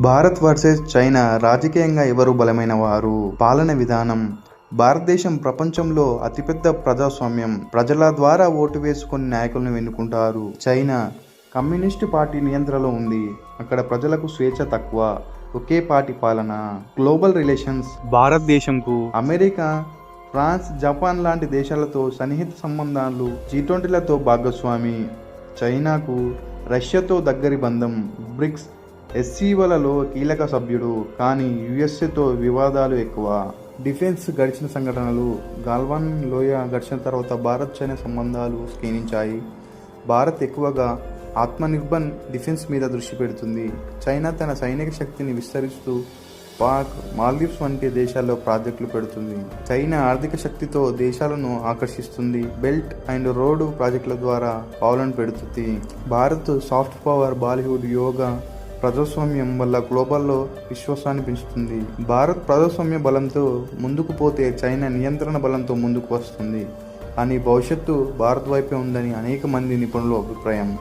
Bharat versus China రాజకీయంగా ఎవరు బలమైన వారు? పాలన విధానం. భారతదేశం ప్రపంచంలో అతిపెద్ద ప్రజాస్వామ్యం. ప్రజల ద్వారా ఓటు వేసుకొని నాయకులను ఎన్నుకుంటారు. చైనా కమ్యూనిస్టు పార్టీ నియంత్రణలో ఉంది. అక్కడ ప్రజలకు స్వేచ్ఛ తక్కువ. ఒకే పార్టీ పాలన. Global relations. భారతదేశంకు America France Japan లాంటి దేశాలతో సన్నిహిత సంబంధాలు జీ ట్వంటీలతో భాగస్వామి. చైనాకు రష్యాతో దగ్గరి బంధం. బ్రిక్స్ ఎస్సీవలలో కీలక సభ్యుడు కానీ యుఎస్ఏతో వివాదాలు ఎక్కువ. డిఫెన్స్ గడిచిన సంఘటనలు గాల్వాన్ లోయ ఘర్షణ తర్వాత భారత్ చైనా సంబంధాలు క్షీణించాయి. భారత్ ఎక్కువగా ఆత్మనిర్భర్ డిఫెన్స్ మీద దృష్టి పెడుతుంది. చైనా తన సైనిక శక్తిని విస్తరిస్తూ పాక్ మాల్దీవ్స్ వంటి దేశాల్లో ప్రాజెక్టులు పెడుతుంది. చైనా ఆర్థిక శక్తితో దేశాలను ఆకర్షిస్తుంది. బెల్ట్ అండ్ రోడ్ ప్రాజెక్టుల ద్వారా పావులను పెడుతుంది. Bharat soft power Bollywood yoga ప్రజాస్వామ్యం వల్ల గ్లోబల్లో విశ్వాసాన్ని పెంచుతుంది. భారత్ ప్రజాస్వామ్య బలంతో ముందుకు పోతే చైనా నియంత్రణ బలంతో ముందుకు వస్తుంది. కానీ భవిష్యత్తు భారత్ వైపే ఉందని అనేక మంది నిపుణుల అభిప్రాయం.